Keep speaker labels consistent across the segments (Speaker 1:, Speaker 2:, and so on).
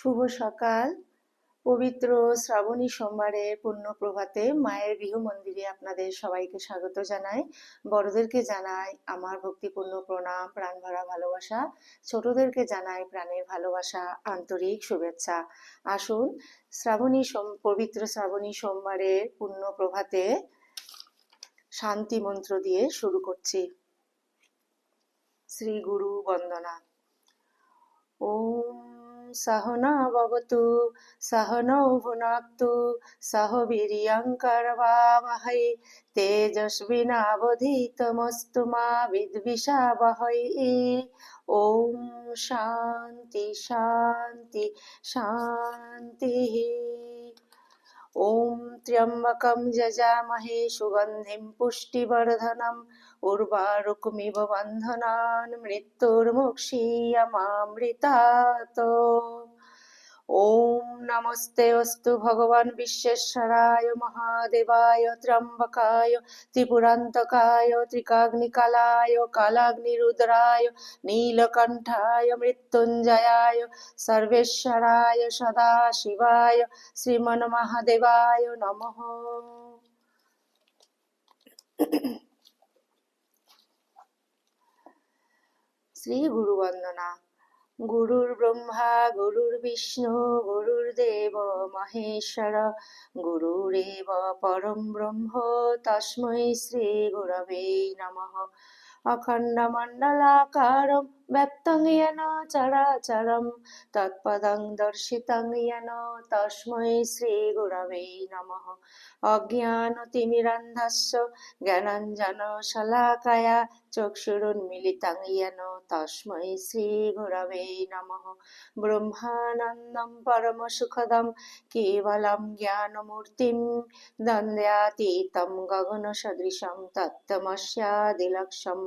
Speaker 1: শুভ সকাল। পবিত্র শ্রাবণী সোমবারের পুণ্য প্রভাতে মায়ের গৃহ মন্দিরে আপনাদের সবাইকে স্বাগত জানাই। বড়দেরকে জানাই আমার ভক্তিপূর্ণ প্রণাম, প্রাণ ভরা ভালোবাসা। ছোটদেরকে জানাই প্রাণের ভালোবাসা, আন্তরিক শুভেচ্ছা। আসুন, শ্রাবণী সোম, পবিত্র শ্রাবণী সোমবারের পুণ্য প্রভাতে শান্তি মন্ত্র দিয়ে শুরু করছি। শ্রী গুরু বন্দনা। ওম सहना भवतु सहनौ भुनक्तु सह वीर्यङ्करवावहै तेजस्विनावधीतमस्तु मा विद्विषावहै ॐ शान्ति शान्ति शान्तिः ॐ त्र्यम्बकं यजामहे सुगन्धिं पुष्टिवर्धनम् উর্বারুকুমিব বন্ধনান মৃত্যুর্মুক্ষীয়মামৃতাত ওম নমস্তে অস্তু ভগবান বিশ্বেশ্বরায় মহাদেবায় ত্র্যম্বকায় ত্রিপুরান্তকায় ত্রিকাগ্নিকালায় কালাগ্নিরুদ্রায় নীলকণ্ঠায় মৃত্যুঞ্জয়ায় সর্বেশ্বরায় সদা শিবায় শ্রীমন মহাদেবায় নমঃ শ্রী গুরু বন্দনা। গুরুর ব্রহ্মা, গুরুর বিষ্ণু গুরুর্দেব মহেশ্বর গুরুরেব পরম ব্রহ্ম, তস্মৈ শ্রী গুরবে নমঃ। ব্যপ্তং ইয়েন চরাচরম তৎপদং দর্শিতং ইয়েন তস্মৈ শ্রীগুরবে নমঃ। অজ্ঞানতিমিরন্ধস্য জ্ঞানঞ্জন শলাকায়া চক্ষুরুন্মিলিতং ইয়েন তস্মৈ শ্রীগুরবে নমঃ। ব্রহ্মানন্দম পরমসুখদম কেবলম জ্ঞানমূর্তিম দ্বন্দ্বাতীতম গগনসদৃশম তত্তমস্যাদিলক্ষম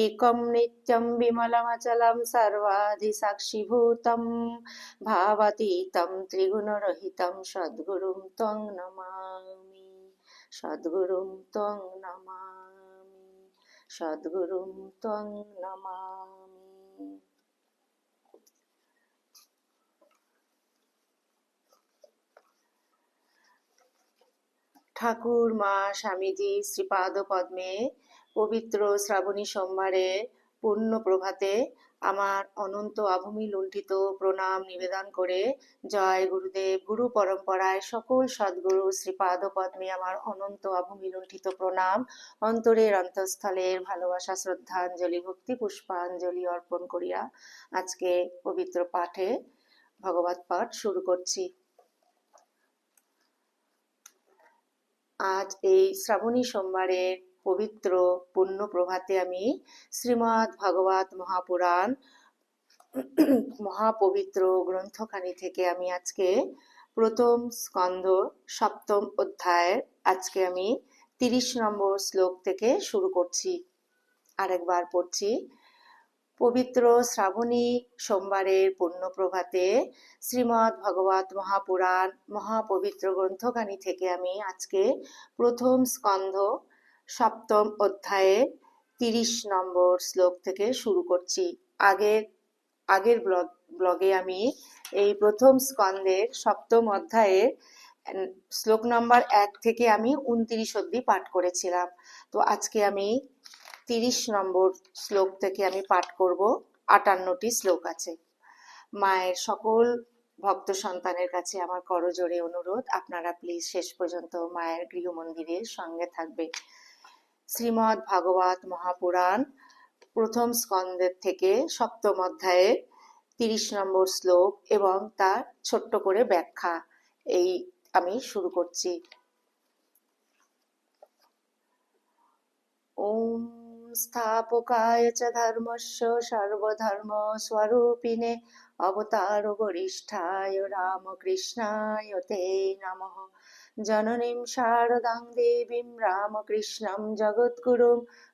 Speaker 1: একম নিত্যম বিমল विमलमचलं सर्वाधिसाक्षिभूतं भावातीतं त्रिगुणरहितं सद्गुरुं त्वं नमामि सद्गुरुं त्वं नमामि सद्गुरुं त्वं नमामि ঠাকুর মা স্বামীজি শ্রীপাদ পদ্মে পবিত্র শ্রাবণী সোমবারে পূর্ণ প্রভাতে আমার অনন্ত আভূমি লুণ্ঠিত প্রণাম নিবেদন করে জয় গুরুদেব, গুরু পরম্পরায় সকল সদ্গুরু শ্রীপাদ পদ্মে আমার অনন্ত আভূমি লুণ্ঠিত প্রণাম। অন্তরের অন্তঃস্থলের ভালোবাসা, শ্রদ্ধাঞ্জলি, ভক্তি, পুষ্পাঞ্জলি অর্পণ করিয়া আজকে পবিত্র পাঠে ভগবত পাঠ শুরু করছি। আজ এই শ্রাবণী সোমবারের পবিত্র পুণ্য প্রভাতে আমি শ্রীমৎ ভাগবত মহাপুরাণ, মহাপবিত্র গ্রন্থখানি থেকে আমি আজকে প্রথম স্কন্ধ, সপ্তম অধ্যায়ের আজকে আমি তিরিশ নম্বর শ্লোক থেকে শুরু করছি। আরেকবার পড়ছি। পবিত্র শ্রাবণী সোমবারের পুণ্য প্রভাতে শ্রীমৎ ভগবত মহাপুরাণ, মহাপবিত্র গ্রন্থখানি থেকে আমি আজকে প্রথম স্কন্ধ সপ্তম অধ্যায়ে তিরিশ নম্বর শ্লোক থেকে শুরু করছি। আগের আগের ব্লগ, ব্লগে আমি এই প্রথম স্কন্ধের সপ্তম অধ্যায়ে শ্লোক নম্বর এক থেকে আমি উনত্রিশ অব্দি পাঠ করেছিলাম। তো আজকে আমি তিরিশ নম্বর শ্লোক থেকে আমি পাঠ করব। আটান্নটি শ্লোক আছে। মায়ের সকল ভক্ত সন্তানের কাছে আমার করজোরে অনুরোধ, আপনারা প্লিজ শেষ পর্যন্ত মায়ের গৃহমন্দিরের সঙ্গে থাকবে শ্রীমৎ ভাগবত মহাপুরাণ, প্রথম স্কন্দের থেকে সপ্তম অধ্যায়ে তিরিশ নম্বর শ্লোক এবং তার ছোট্ট করে ব্যাখ্যা। এই আমি শুরু করছি। ওম স্থাপকায় চ ধর্মস্য সর্বধর্মস্বরূপিণে অবতার গরিষ্ঠায় রামকৃষ্ণায় তে নমঃ। জননীম শারদাং দেবীম রামকৃষ্ণম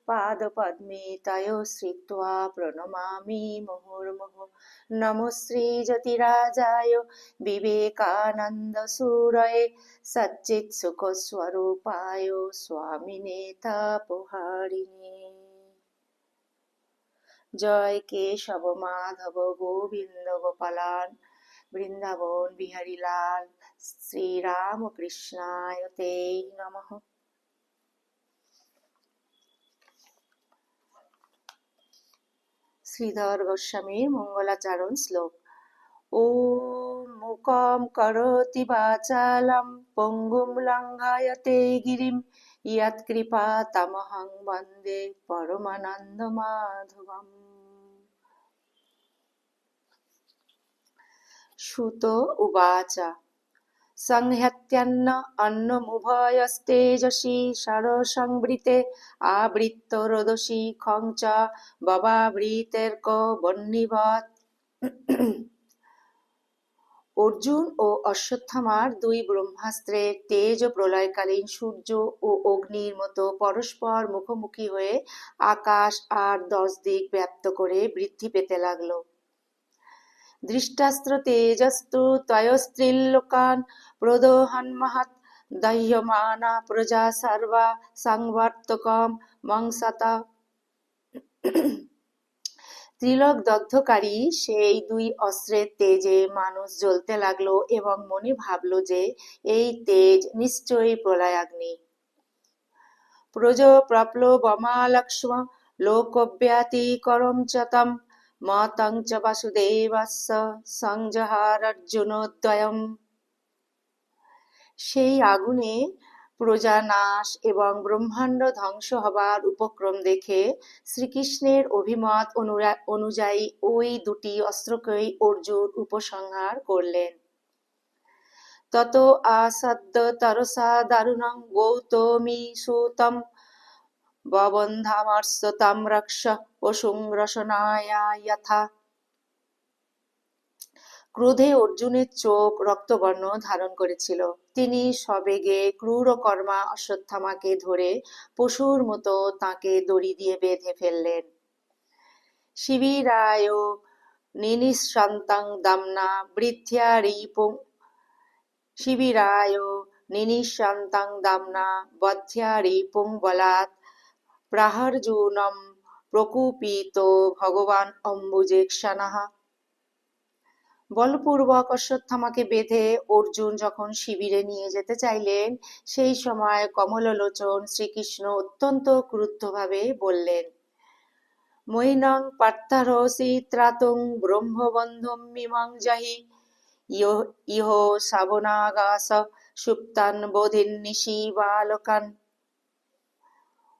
Speaker 1: পাদ পদ্মে তয় শ্রিত্বা প্রণমামি মুহুর্মুহ নম শ্রী জ্যোতিরাজায় বিবেকানন্দ সুরয়ে সচ্চিৎ সুখস্বরূপায় স্বামিনে তাপহারিণী জয় কেশব মাধব গোবিন্দ গোপালান বৃন্দাবন বিহারী লাল শ্রীরাম কৃষ্ণায় তে নমঃ। শ্রীধর গোস্বামীর মঙ্গলাচরণ শ্লোক। ॐ মুকম করতি বাচালম, পঙ্গুম লঙ্ঘায়তে গিরিম ইয়ৎকৃপা তমহং বন্দে পরমানন্দ মাধবম সুত উবাচ। সংহত্যন্ন অন্নমুভয়স্তেজসি সরসংবৃতে আবৃত্ত রোদসি খং চ ববাবৃতের্ক বহ্নিবৎ অর্জুন ও অশ্বত্থামার দুই ব্রহ্মাস্ত্রের তেজ প্রলয়কালীন সূর্য ও অগ্নির মতো পরস্পর মুখোমুখি হয়ে আকাশ আর দশ দিক ব্যাপ্ত করে বৃদ্ধি পেতে লাগল। দৃষ্টাস্ত্র তেজস্তু তয়স্ত্রিল্লোকান প্রদোহন মহৎ দহ্যমানা প্রজা সর্বা সংবর্তকম মংসতা ত্রিলোক দগ্ধকারী সেই দুই অস্ত্রের তেজে মানুষ জ্বলতে লাগল এবং মনে ভাবলো যে এই তেজ নিশ্চয়ই প্রলয়াগ্নি। প্রজ প্রপ্লবমালক্ষ্ম লোকব্যাতিকরম চ তম মতং চ বাসুদেবস্য সংজহারার্জুনোদ্বয়ম সেই আগুনে প্রজা নাশ এবং ব্রহ্মাণ্ড ধ্বংস হবার উপক্রম দেখে শ্রীকৃষ্ণের অভিমত অনুযায়ী ওই দুটি অস্ত্রকেই অর্জুন উপসংহার করলেন। তত আসাদ্য তরসা দারুণং গৌতমী সুতম পশুং রসনায়া যথা। ক্রোধে অর্জুনের চোখ রক্তবর্ণ ধারণ করেছিল। তিনি সবেগে ক্রূর কর্মা অশ্বত্থামাকে ধরে পশুর মতো তাকে দড়ি দিয়ে বেঁধে ফেললেন। শিবিরায় নিনিশান্তাং দামনা বৃদ্ধ্যা রিপুং। শিবিরায় নিনিশান্তাং দামনা বধ্যা রিপুং বলাৎ প্রাহার্জুনম প্রকুপিত ভগবান অম্বুজেক্ষণাহ বলপূর্বক অশ্বত্থামাকে বেঁধে অর্জুন যখন শিবিরে নিয়ে যেতে চাইলেন, সেই সময় কমললোচন শ্রীকৃষ্ণ অত্যন্ত ক্রুদ্ধভাবে বললেন, মৈনং পার্থারসি ত্রাতুং ব্রহ্মবন্ধম মিমাং জাহি। ইহ শ্রাবণাগাস সুপ্তান বোধিন নিশি বালকান।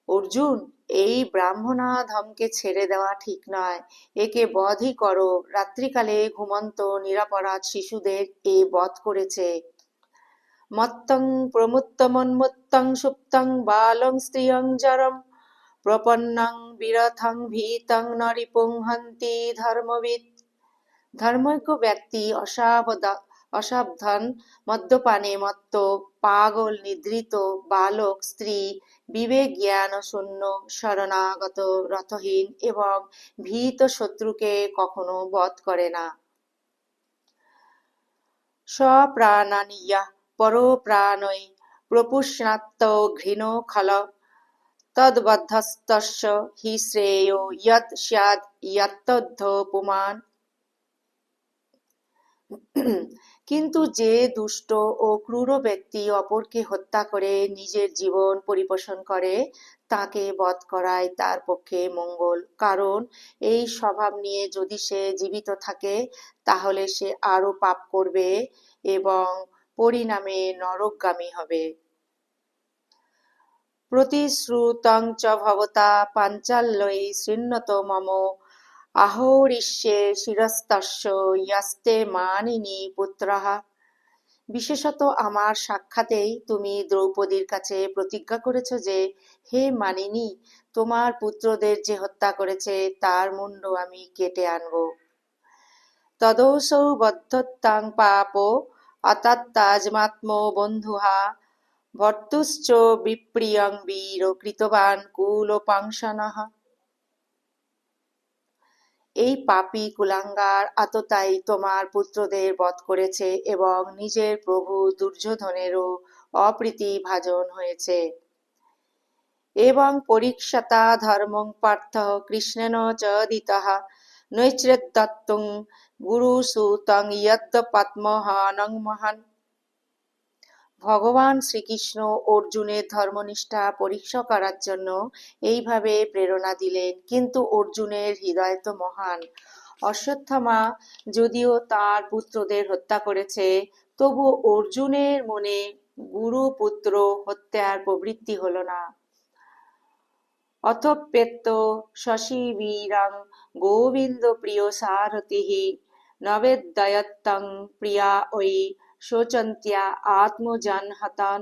Speaker 1: অর্জুন, এই ব্রাহ্মণাধমকে ছেড়ে দেওয়া ঠিক নয়। একে বধই করো। রাত্রিকালে ঘুমন্ত, নিরাপরাধ শিশুদের এ বধ করেছে। মত্তং প্রমুত্তমন্মুত্তং সুপ্তং বালং স্ত্রিয়ং জরম প্রপন্নং বিরথং ভীতং নরিপুং হন্তি ধর্মবিদ ধর্মজ্ঞ ব্যক্তি অসাবধা অসাবধান, মদ্যপানে মত্ত, পাগল, নিদ্রিত, বালক, স্ত্রী, বিবেক, জ্ঞান শূন্য শরণাগত, রথহীন এবং ভীত শত্রুকে কখনো বধ করে না। স্বপ্রাণানিয়া ঘৃণ খল, তদ্বদ্ধস্তস্য হি শ্রেয় ইয়ৎ স্যাদ, ইয়ত্তদ্ধ পুমান কিন্তু যে দুষ্ট ও ক্রূর ব্যক্তি অপরকে হত্যা করে নিজের জীবন পরিপোষণ করে, তাকে বধ করাই তার পক্ষে মঙ্গল। কারণ এই স্বভাব নিয়ে যদি সে জীবিত থাকে, তাহলে সে আরও পাপ করবে এবং পরিণামে নরকগামী হবে। প্রতিশ্রুতং চ ভবতা পাঞ্চাল্যই শৃণ্যত মম আহরিষ্যে শিরস্তস্য ইয়াস্তে মানিনী পুত্রহা। বিশেষত আমার সাক্ষাতেই তুমি দ্রৌপদীর কাছে প্রতিজ্ঞা করেছ যে, হে মানিনী, তোমার পুত্রদের যে হত্যা করেছে, তার মুন্ড আমি কেটে আনব। তদৌসৌ বদ্ধত্তাং পাপ অতাত্তাজমাত্ম বন্ধুহা। ভর্তুশ্চ বিপ্রিয়ং বীর, কৃতবান কুলোপাংশনঃ এই পাপী কুলাঙ্গার আততাই তোমার পুত্রদের বধ করেছে এবং নিজের প্রভু দুর্যোধনেরও অপ্রীতি ভাজন হয়েছে। এবং পরীক্ষতা ধর্মং পার্থ কৃষ্ণেন চ গুরু সুতং ইয়দ্দ পদ্মহানং মহান ভগবান শ্রীকৃষ্ণ অর্জুনের ধর্মনিষ্ঠা পরীক্ষা করার জন্য এইভাবে প্রেরণা দিলেন। কিন্তু অর্জুনের হৃদয় তো মহান। অশ্বত্থামা যদিও তার পুত্রদের হত্যা করেছে তবু অর্জুনের মনে গুরু পুত্র হত্যার প্রবৃত্তি হল না। অথপ্যেত্ত শশী বীরং গোবিন্দ প্রিয় সারথি নবেদয়ত্তং প্রিয়া ওই শোচন্তিয়া আত্মজান হতান।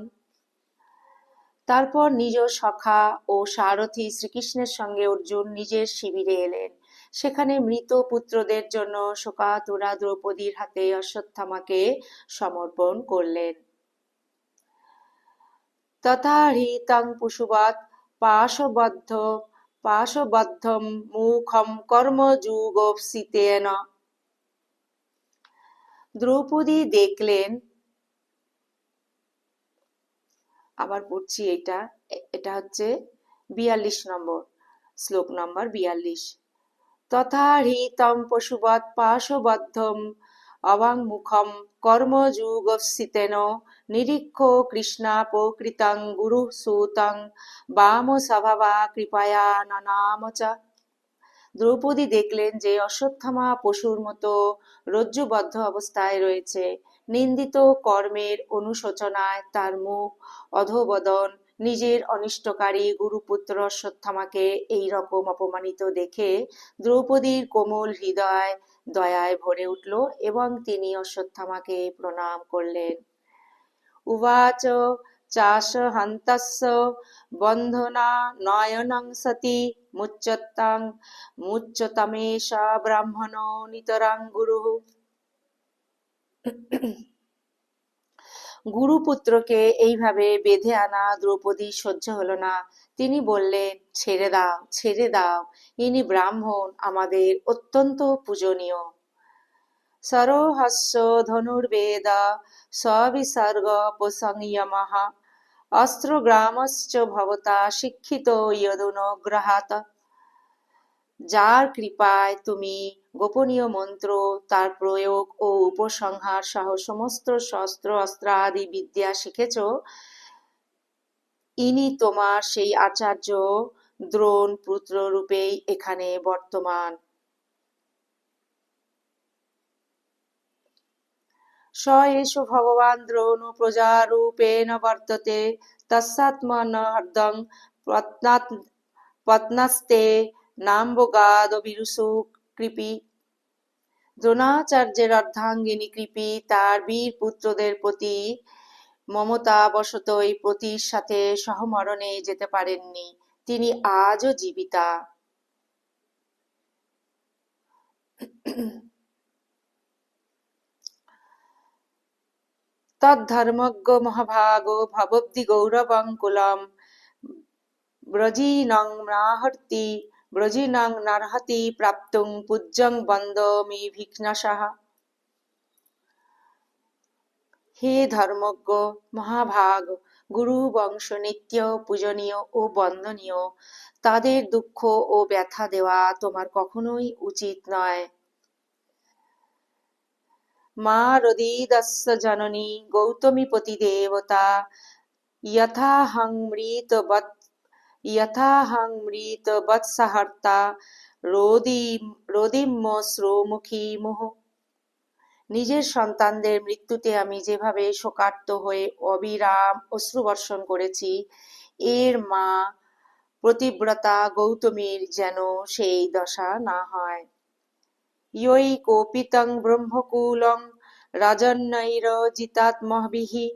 Speaker 1: তারপর নিজ সখা ও সারথী শ্রীকৃষ্ণের সঙ্গে অর্জুন নিজের শিবিরে এলেন। সেখানে মৃত পুত্রদের জন্য শোকাতুরা দ্রৌপদীর হাতে অশ্বত্থামাকে সমর্পণ করলেন। তথা হৃতং পশুবৎ পাশবদ্ধ পাশবদ্ধম মুখম কর্মযুগোপসিতেন। দ্রৌপদী দেখলেন, আবার পড়ছি এটা এটা হচ্ছে বিয়াল্লিশ নম্বর, শ্লোক নম্বর বিয়াল্লিশ। তথা হৃতম পশুবৎ পাশবদ্ধম অবাংমুখম কর্মযুগস্থিতেন নিরীক্ষ কৃষ্ণাপকৃতং গুরু সুতং বাম স্বভাবা কৃপায়া নানাম চ। দ্রৌপদী দেখলেন যে অশ্বত্থামা পশুর মতো রজ্জুবদ্ধ অবস্থায় রয়েছে। নিন্দিত কর্মের অনুশোচনায় তার মুখ অধোবদন। নিজের অনিষ্টকারী গুরুপুত্র অশ্বত্থামাকে এই রকম অপমানিত দেখে দ্রৌপদীর কোমল হৃদয় দয়ায় ভরে উঠল এবং তিনি অশ্বত্থামাকে প্রণাম করলেন। উবাচ চাষ বন্ধনা নয়নং সতি মুচ্যতাং মুচ্যতমেশ ব্রাহ্মণ নিতরাং গুরু গুরুপুত্রকে এইভাবে বেঁধে আনা দ্রৌপদী সহ্য হলো না। তিনি বললেন, ছেড়ে দাও ছেড়ে দাও। ইনি ব্রাহ্মণ, আমাদের অত্যন্ত পূজনীয়। সরোহস্য ধনুর্বেদ সবিসর্গ প্রসংয়মঃ অস্ত্রগ্রামশ্চ ভবতা শিক্ষিত ইয়দনুগ্রহাত যার কৃপায় তুমি গোপনীয় মন্ত্র, তার প্রয়োগ ও উপসংহার সহ সমস্ত শস্ত্র অস্ত্র আদি বিদ্যা শিখেছ। ইনি তোমার সেই আচার্য, দ্রোণ পুত্র রূপেই এখানে বর্তমান। স এষ ভগবান দ্রোণ প্রজারূপেণ বর্ততে তস্যাত্মনহর্দং পত্নাস্তে নাম্বগাদবিরুষু কৃপি। দ্রোণাচার্যের অর্ধাঙ্গিনী কৃপি, তার বীর পুত্রদের প্রতি মমতাবশত এই প্রতির সাথে সহমরণে যেতে পারেননি। তিনি আজও জীবিতা। তদ্ধর্মজ্ঞ মহাভাগ ভবব্দি গৌরবঙ্কুলম ব্রজীনং নাহর্তি ব্রজীনং নার্হতি প্রাপ্তুং পূজ্যং বন্দমি ভিঘ্নসহ হে ধর্মজ্ঞ মহাভাগ গুরু বংশ নিত্য পূজনীয় ও বন্দনীয় তাদের দুঃখ ও ব্যথা দেওয়া তোমার কখনোই উচিত নয়। মা জননী রোদিম রোদিম্য শ্রোমুখী মোহ নিজের সন্তানদের মৃত্যুতে আমি যেভাবে শোকার্ত হয়ে অবিরাম অশ্রুবর্ষণ করেছি, এর মা প্রতিব্রতা গৌতমীর যেন সেই দশা না হয়। কোপিতং ব্রহ্মকুলং রাজন্নৈরজিতাত্মভিः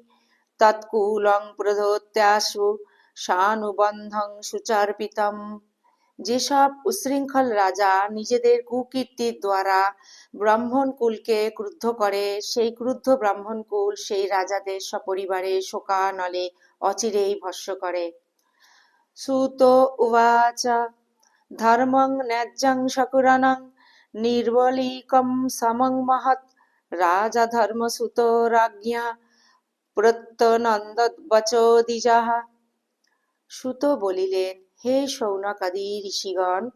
Speaker 1: তৎকুলং প্রধত্যাশু সানুবন্ধং সুচার্পিতম। যেসব উশৃঙ্খল রাজা নিজেদের কুকীর্তির দ্বারা ব্রাহ্মণ কুলকে ক্রুদ্ধ করে, সেই ক্রুদ্ধ ব্রাহ্মণ কুল সেই রাজাদের সপরিবারে শোকানলে অচিরেই ভস্য করে। সুত উবাচ, ধর্মং ন্যায্যং শকুরানং নির্বলীকম সমং মহৎ রাজা ধর্মসুত রাজ্ঞা প্রত্যনন্দবচোদিজাহা সুত বলিলেন, হে সৌনকাদি ঋষিগণ,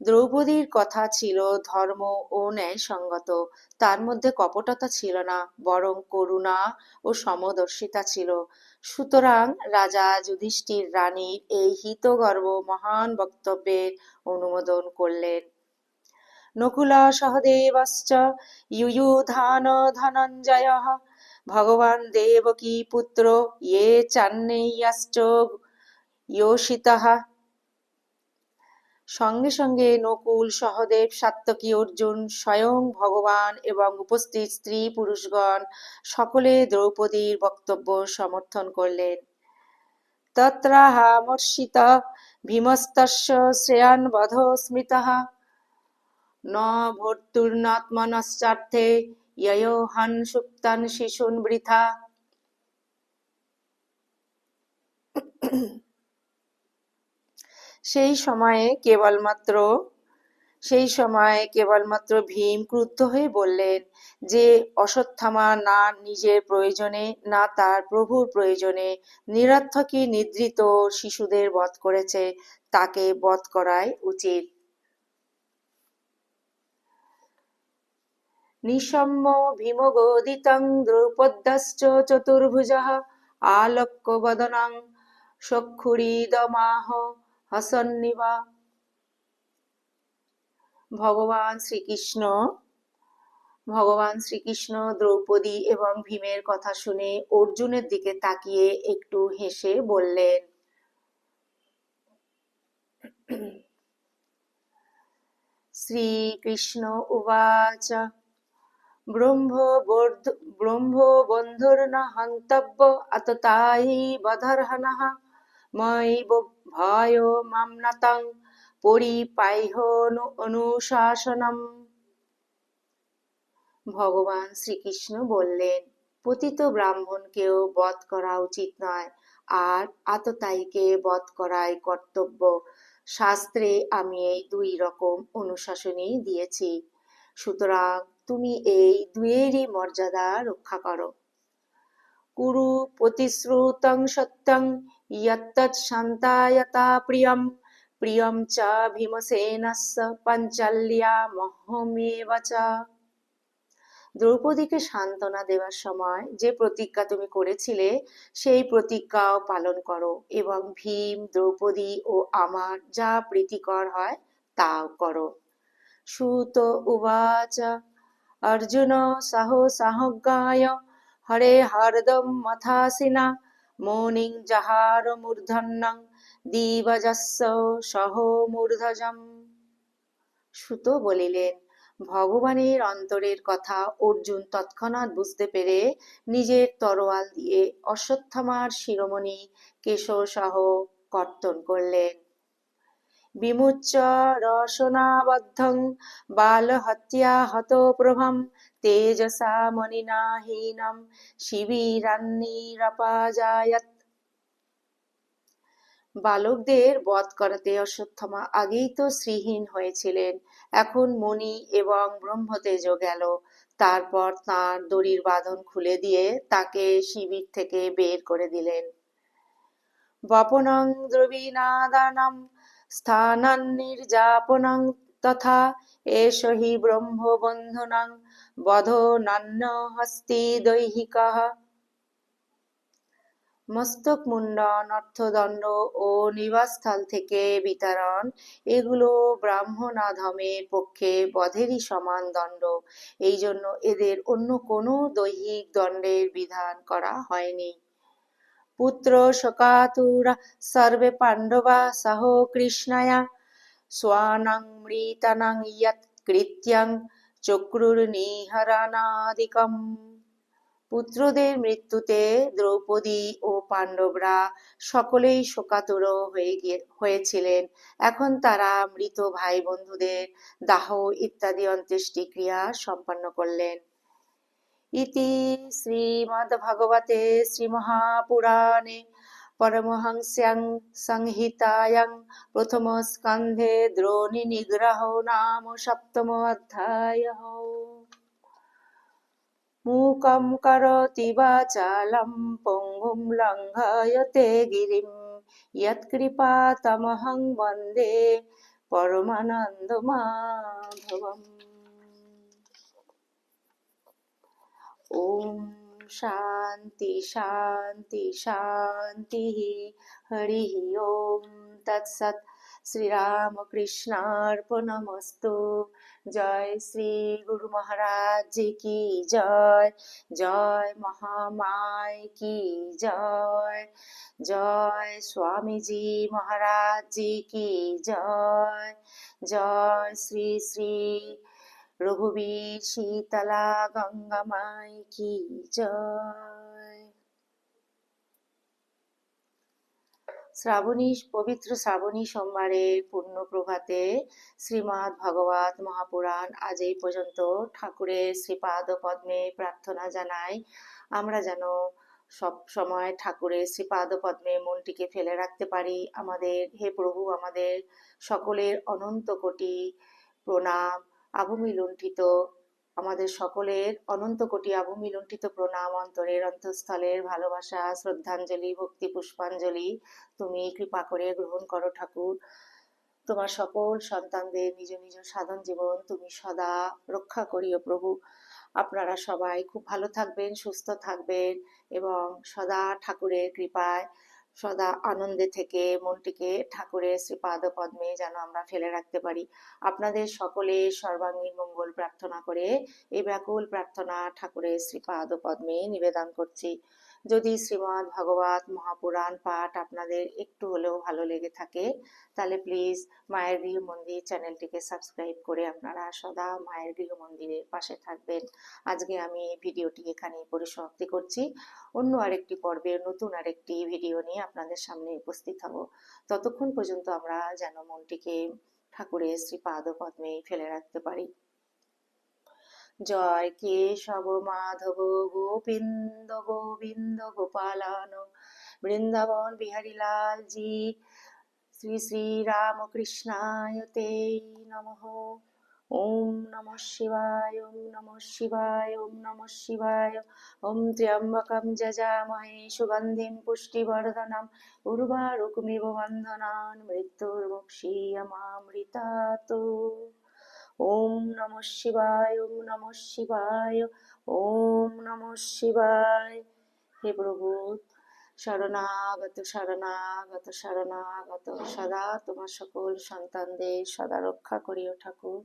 Speaker 1: দ্রৌপদীর কথা ছিল ধর্ম ও ন্যায়সঙ্গত। তার মধ্যে কপটতা ছিল না, বরং করুণা ও সমদর্শিতা ছিল। সুতরাং রাজা যুধিষ্ঠির রানীর এই হিতগর্ব মহান বক্তব্যের অনুমোদন করলেন। নকুল সহদেবশ্চ ইয়ুধান ধনঞ্জয় ভগবান দেবকী পুত্র ইয়ে চান্নেয়াশ্চ সঙ্গে সঙ্গে নকুল, সহদেব সাত্যকী অর্জুন, স্বয়ং ভগবান এবং উপস্থিত স্ত্রী, পুরুষগণ সকলে দ্রৌপদীর বক্তব্য সমর্থন করলেন। তত্রাহামর্ষিত ভীমস্তস্য শ্রেয়ান বধ স্মৃতः। ন ভর্তুর্নাত্মনশ্চার্থে সুপ্তান শিশুন বৃথা। সেই সময়ে কেবলমাত্র, সেই সময় কেবলমাত্র ভীম ক্রুদ্ধ হয়ে বললেন যে অশ্বত্থামা না নিজের প্রয়োজনে, না তার প্রভুর প্রয়োজনে নিরর্থকই নিদ্রিত শিশুদের বধ করেছে, তাকে বধ করাই উচিত। নিঃসম্য ভীমগোদিতং দ্রৌপদ্যশ্চ চতুর্ভুজः আলক্য বদনং চক্ষুরিদমাহ হসন্নিবা ভগবান শ্রীকৃষ্ণ ভগবান শ্রীকৃষ্ণ দ্রৌপদী এবং ভীমের কথা শুনে অর্জুনের দিকে তাকিয়ে একটু হেসে বললেন, শ্রীকৃষ্ণ উবাচ। ব্রহ্মবন্ধুর্ন হন্তব্য আততাই বধর্হনः ময়ি ভয় মামনাতং ভগবান শ্রীকৃষ্ণ বললেন, পতিত ব্রাহ্মণকেও বধ করা উচিত নয়, আর আততায়ীকে বধ করাই কর্তব্য। শাস্ত্রে আমি এই দুই রকম অনুশাসনই দিয়েছি। সুতরাং তুমি এই দুয়েরই মর্যাদা রক্ষা করো। কুরু প্রতিশ্রুতং সত্যং ইয়ত্তৎ শান্তায়তা প্রিয়ম প্রিয়ম চ ভীমসেনস্য পাঞ্চাল্যা মহমেব চ দ্রৌপদীকে সান্ত্বনা দেওয়ার সময় যে প্রতিজ্ঞা তুমি করেছিলে, সেই প্রতিজ্ঞাও পালন করো এবং ভীম, দ্রৌপদী ও আমার যা প্রীতিকর হয়, তাও করো। সুত উবাচ অর্জুন সহ সাহজ্ঞায় হরে হরদম মথাসিনা, মৌনিং জাহার মূর্ধন্যং, দিবজস্য সহ মূর্ধজম। সুত বলিলেন, ভগবানের অন্তরের কথা অর্জুন তৎক্ষণাৎ বুঝতে পেরে নিজের তরোয়াল দিয়ে অশ্বত্থামার শিরোমণি কেশসহ কর্তন করলেন। বিমুচ্চ রসনাবদ্ধং প্রভম তেজসা মনিনাহীনম শিবিরান্নিরাপাজায়াত বালকদের বধ করাতে অশ্বত্থমা আগেই তো শ্রীহীন হয়েছিলেন। এখন মণি এবং ব্রহ্মতেজ গেল। তারপর তাঁর দড়ির বাঁধন খুলে দিয়ে তাকে শিবির থেকে বের করে দিলেন। বপনং দ্রবীনাদানম স্থানান্নির্যাপনং তথা এষ হি ব্রহ্মবন্ধনাং মস্তক মুন্ডন অর্থদণ্ড ও নিবাসস্থল থেকে বিতরণ, এগুলো ব্রাহ্মণাধমের পক্ষে বধেরই সমান দণ্ড। এই জন্য এদের অন্য কোনো দৈহিক দণ্ডের বিধান করা হয়নি। সর্বে পাণ্ডবা সহ কৃষ্ণয়া স্বানাং মৃতানাং ইয়ৎ কৃত্যং চক্রুর্নিহরণাদিকম পুত্রদের মৃত্যুতে দ্রৌপদী ও পাণ্ডবরা সকলেই শোকাতুর হয়ে গিয়ে হয়েছিলেন। এখন তারা মৃত ভাই বন্ধুদের দাহ ইত্যাদি অন্ত্যেষ্টি ক্রিয়া সম্পন্ন করলেন। ইতি শ্রীমদ্ভগবতে শ্রীমহাপুরাণে পরমহংস্যাং সংহিতায়াং প্রথম স্কন্ধে দ্রোণী নিগ্রহ নাম সপ্তম অধ্যায় মুকম করতি বাচালম পঙ্গুম লঙ্ঘয়তে গিরিম ইয়ৎকৃপাতমহং বন্দে পরমানন্দমাধবম ॐ शान्ति शान्ति शान्तिः हरिः ॐ तत्सत् শ্রীরামকৃষ্ণার্পণমস্তু জয় শ্রী গুরু মহারাজ জি কি জয় জয় মহামায় কি জয় জয় স্বামীজি মহারাজ জি কি জয় জয় শ্রী শ্রী রঘুবীর শীতলা গঙ্গা মাই কি জয়? শ্রাবণী, পবিত্র শ্রাবণী সোমবারের পূর্ণ প্রভাতে শ্রীমৎ ভগবত মহাপুরাণ আজ এই পর্যন্ত। ঠাকুরের শ্রীপাদ পদ্মে প্রার্থনা জানাই। আমরা যেন সব সময় ঠাকুরের শ্রীপাদ পদ্মে মনটিকে ফেলে রাখতে পারি। আমাদের, হে প্রভু, আমাদের সকলের অনন্ত কোটি প্রণাম। আভূমি লুণ্ঠিত আমাদের সকলের অনন্ত কোটি আভূমি লুণ্ঠিত প্রণাম, অন্তরের অন্তঃস্থলের ভালোবাসা, শ্রদ্ধাঞ্জলি, ভক্তি পুষ্পাঞ্জলি। তুমি কৃপা করে গ্রহণ করো ঠাকুর। তোমার সকল সন্তানদের নিজ নিজ সাধন জীবন তুমি সদা রক্ষা করিও প্রভু। আপনারা সবাই খুব ভালো থাকবেন, সুস্থ থাকবেন এবং সদা ঠাকুরের কৃপায় সদা আনন্দে থেকে মনটিকে ঠাকুরের শ্রীপাদ পদ্মে যেন আমরা ফেলে রাখতে পারি। আপনাদের সকলে সর্বাঙ্গীন মঙ্গল প্রার্থনা করে এই ব্যাকুল প্রার্থনা ঠাকুরের শ্রীপাদ পদ্মে নিবেদন করছি। যদি শ্রীমৎ ভাগবত মহাপুরাণ পাঠ আপনাদের একটু হলেও ভালো লেগে থাকে, তাহলে প্লিজ মায়ের গৃহ মন্দির চ্যানেলটিকে সাবস্ক্রাইব করে আপনারা সদা মায়ের গৃহ মন্দিরের পাশে থাকবেন। আজকে আমি এই ভিডিওটি এখানেই পরিসমাপ্তি করছি। অন্য আরেকটি পর্বে নতুন আরেকটি ভিডিও নিয়ে আপনাদের সামনে উপস্থিত হব। ততক্ষণ পর্যন্ত আমরা যেন মনটিকে ঠাকুরের শ্রী পাদ পদ্মে ফেলে রাখতে পারি। জয় কেশব মাধব গোবিন্দ গোবিন্দ গোপালান। বৃন্দাবন বিহারী লাল জি শ্রী শ্রী রামকৃষ্ণায় তে নমঃ। ওম নম শিবায়, ওম নম শিবায়, ওম নম শিবায়। ওম ত্র্যম্বকম যজামহে সুগন্ধিম পুষ্টিবর্ধনম উর্বারুকমিব বন্ধনান মৃত্যুর্মুক্ষীয়মামৃতাত ওম নম শিবায়, ওম নম শিবায়, ওম নম শিবায়। হে প্রভু, শরণাগত শরণাগত শরণাগত, সদা তোমার সকল সন্তানদের সদা রক্ষা করিও ঠাকুর।